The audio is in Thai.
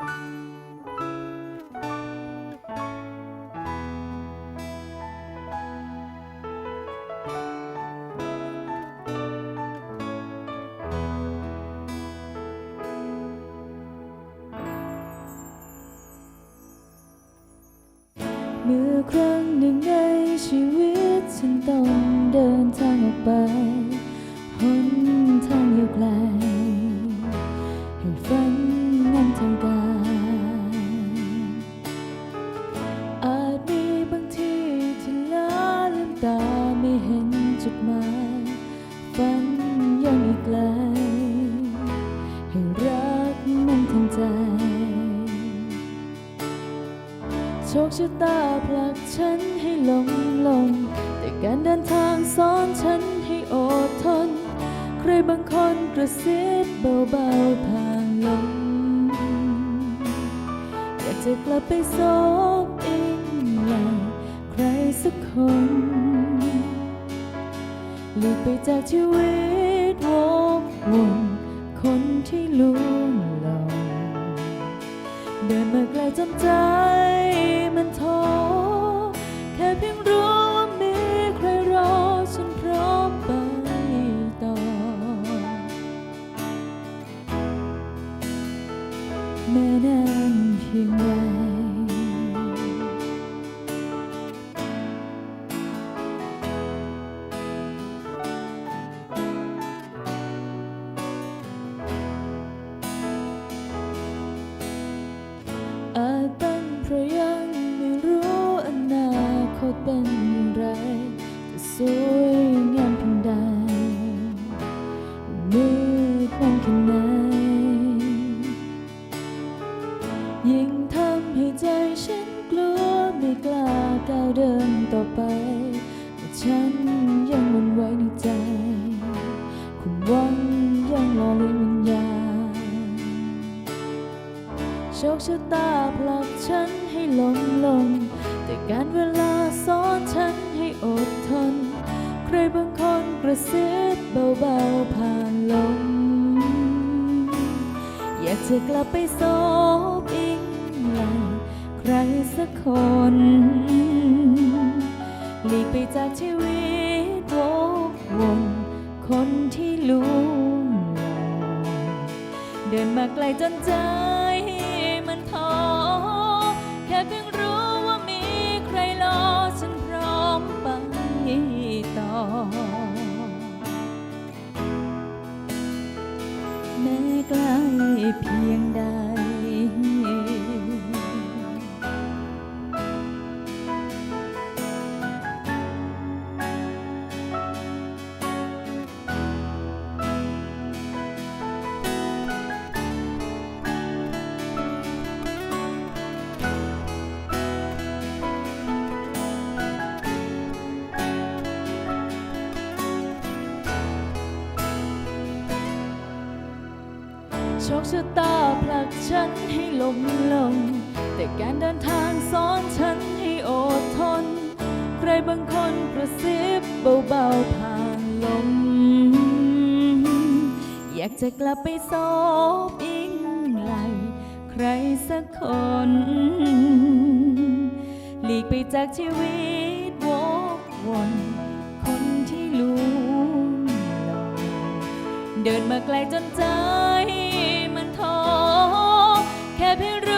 เมื่อครั้งหนึ่งในชีวิต ฝันยังอีกไกลให้รักมันทางใจ โชคชะตาผลักฉันให้ลงลง แต่การเดินทางสอนฉันให้อดทน ใครบางคนกระซิบเบาๆผ่านลมอยากจะกลับไปซบอีกอย่างใครสักคน หลุดไปจากชีวิตวกวนคนที่ลุ่มหลงเดินมาไกลจนใจมันท้อ เป็นอย่างไร จะสวยงามเพียงใดมืดมนแค่ไหนยิ่งทำให้ใจฉันกลัวไม่กล้าก้าวเดินต่อไปแต่ฉันยังหวันไหวในใจความหวังยังหล่อเลี้ยงวิญญาณโชคชะตาผลักฉันให้ลงลง แต่การเวลาสอนฉันให้อดทน ใครบางคนกระซิบเบาๆผ่านลม อยากจะกลับไปสบอีกไหลใครสักคนหลีกไปจากชีวิตวกวนคนที่ลุ่มหลงเดินมาไกลจนใจมั แม้ใกล้เพียงใด ชคชะตาผลักฉันให้ลงลง แต่การเดินทางสอนฉันให้อดทน ใครบางคนกระซิบเบาๆผ่านลม อยากจะกลับไปซบอิงไหลใครสักคน หลีกไปจากชีวิตวกวนคนที่ลุ่มหลงเดินมาไกลจนใจอ แค่เพียงรู้